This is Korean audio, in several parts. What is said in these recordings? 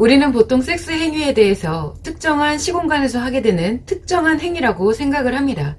우리는 보통 섹스 행위에 대해서 특정한 시공간에서 하게 되는 특정한 행위라고 생각을 합니다.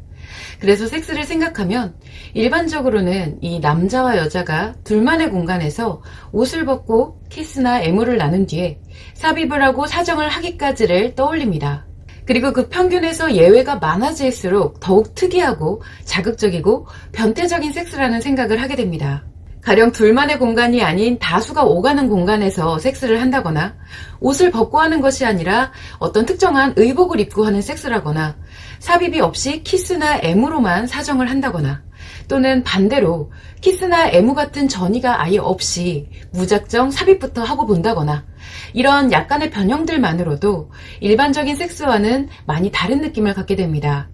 그래서 섹스를 생각하면 일반적으로는 이 남자와 여자가 둘만의 공간에서 옷을 벗고 키스나 애무를 나눈 뒤에 삽입을 하고 사정을 하기까지를 떠올립니다. 그리고 그 평균에서 예외가 많아질수록 더욱 특이하고 자극적이고 변태적인 섹스라는 생각을 하게 됩니다. 가령 둘만의 공간이 아닌 다수가 오가는 공간에서 섹스를 한다거나 옷을 벗고 하는 것이 아니라 어떤 특정한 의복을 입고 하는 섹스라거나 삽입이 없이 키스나 애무로만 사정을 한다거나 또는 반대로 키스나 애무 같은 전이가 아예 없이 무작정 삽입부터 하고 본다거나 이런 약간의 변형들만으로도 일반적인 섹스와는 많이 다른 느낌을 갖게 됩니다.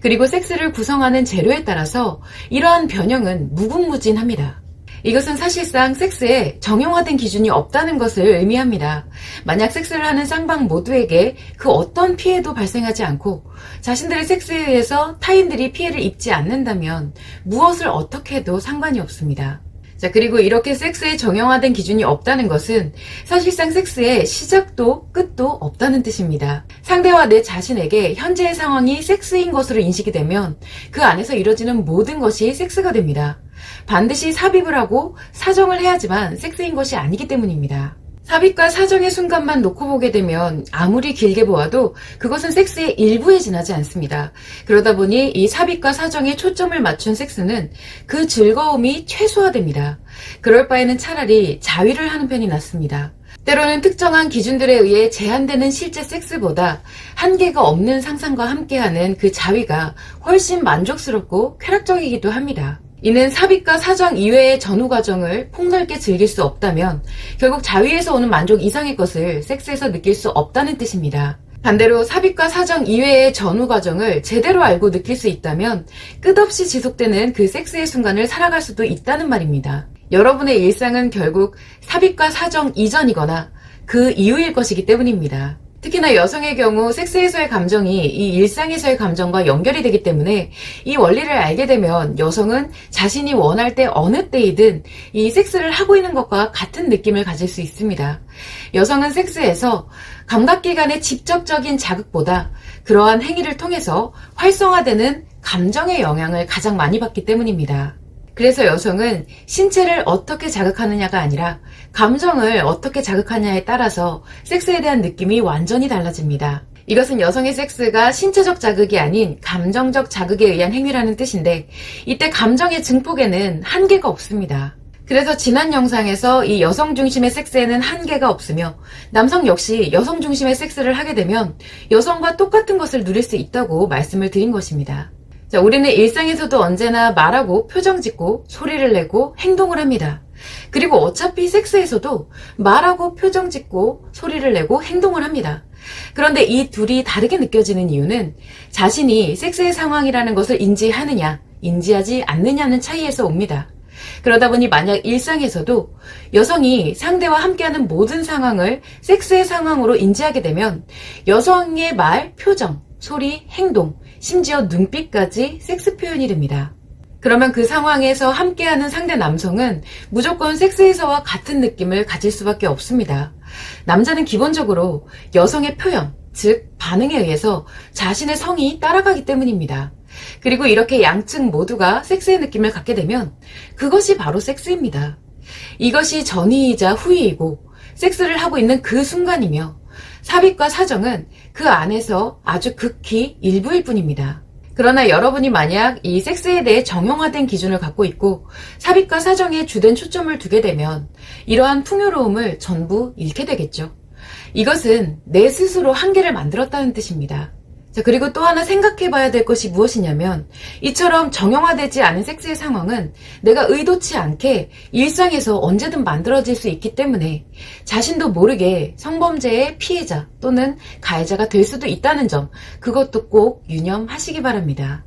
그리고 섹스를 구성하는 재료에 따라서 이러한 변형은 무궁무진합니다. 이것은 사실상 섹스에 정형화된 기준이 없다는 것을 의미합니다. 만약 섹스를 하는 쌍방 모두에게 그 어떤 피해도 발생하지 않고 자신들의 섹스에 의해서 타인들이 피해를 입지 않는다면 무엇을 어떻게 해도 상관이 없습니다. 자, 그리고 이렇게 섹스에 정형화된 기준이 없다는 것은 사실상 섹스의 시작도 끝도 없다는 뜻입니다. 상대와 내 자신에게 현재의 상황이 섹스인 것으로 인식이 되면 그 안에서 이뤄지는 모든 것이 섹스가 됩니다. 반드시 삽입을 하고 사정을 해야지만 섹스인 것이 아니기 때문입니다. 삽입과 사정의 순간만 놓고 보게 되면 아무리 길게 보아도 그것은 섹스의 일부에 지나지 않습니다. 그러다 보니 이 삽입과 사정에 초점을 맞춘 섹스는 그 즐거움이 최소화됩니다. 그럴 바에는 차라리 자위를 하는 편이 낫습니다. 때로는 특정한 기준들에 의해 제한되는 실제 섹스보다 한계가 없는 상상과 함께하는 그 자위가 훨씬 만족스럽고 쾌락적이기도 합니다. 이는 삽입과 사정 이외의 전후 과정을 폭넓게 즐길 수 없다면 결국 자위에서 오는 만족 이상의 것을 섹스에서 느낄 수 없다는 뜻입니다. 반대로 삽입과 사정 이외의 전후 과정을 제대로 알고 느낄 수 있다면 끝없이 지속되는 그 섹스의 순간을 살아갈 수도 있다는 말입니다. 여러분의 일상은 결국 삽입과 사정 이전이거나 그 이후일 것이기 때문입니다. 특히나 여성의 경우 섹스에서의 감정이 이 일상에서의 감정과 연결이 되기 때문에 이 원리를 알게 되면 여성은 자신이 원할 때 어느 때이든 이 섹스를 하고 있는 것과 같은 느낌을 가질 수 있습니다. 여성은 섹스에서 감각기관의 직접적인 자극보다 그러한 행위를 통해서 활성화되는 감정의 영향을 가장 많이 받기 때문입니다. 그래서 여성은 신체를 어떻게 자극하느냐가 아니라 감정을 어떻게 자극하냐에 따라서 섹스에 대한 느낌이 완전히 달라집니다. 이것은 여성의 섹스가 신체적 자극이 아닌 감정적 자극에 의한 행위라는 뜻인데 이때 감정의 증폭에는 한계가 없습니다. 그래서 지난 영상에서 이 여성 중심의 섹스에는 한계가 없으며 남성 역시 여성 중심의 섹스를 하게 되면 여성과 똑같은 것을 누릴 수 있다고 말씀을 드린 것입니다. 자, 우리는 일상에서도 언제나 말하고 표정 짓고 소리를 내고 행동을 합니다. 그리고 어차피 섹스에서도 말하고 표정 짓고 소리를 내고 행동을 합니다. 그런데 이 둘이 다르게 느껴지는 이유는 자신이 섹스의 상황이라는 것을 인지하느냐, 인지하지 않느냐는 차이에서 옵니다. 그러다 보니 만약 일상에서도 여성이 상대와 함께하는 모든 상황을 섹스의 상황으로 인지하게 되면 여성의 말, 표정, 소리, 행동, 심지어 눈빛까지 섹스 표현이 됩니다. 그러면 그 상황에서 함께하는 상대 남성은 무조건 섹스에서와 같은 느낌을 가질 수밖에 없습니다. 남자는 기본적으로 여성의 표현, 즉 반응에 의해서 자신의 성이 따라가기 때문입니다. 그리고 이렇게 양측 모두가 섹스의 느낌을 갖게 되면 그것이 바로 섹스입니다. 이것이 전이이자 후이이고 섹스를 하고 있는 그 순간이며 삽입과 사정은 그 안에서 아주 극히 일부일 뿐입니다. 그러나 여러분이 만약 이 섹스에 대해 정형화된 기준을 갖고 있고 삽입과 사정에 주된 초점을 두게 되면 이러한 풍요로움을 전부 잃게 되겠죠. 이것은 내 스스로 한계를 만들었다는 뜻입니다. 자, 그리고 또 하나 생각해 봐야 될 것이 무엇이냐면, 이처럼 정형화되지 않은 섹스의 상황은 내가 의도치 않게 일상에서 언제든 만들어질 수 있기 때문에 자신도 모르게 성범죄의 피해자 또는 가해자가 될 수도 있다는 점, 그것도 꼭 유념하시기 바랍니다.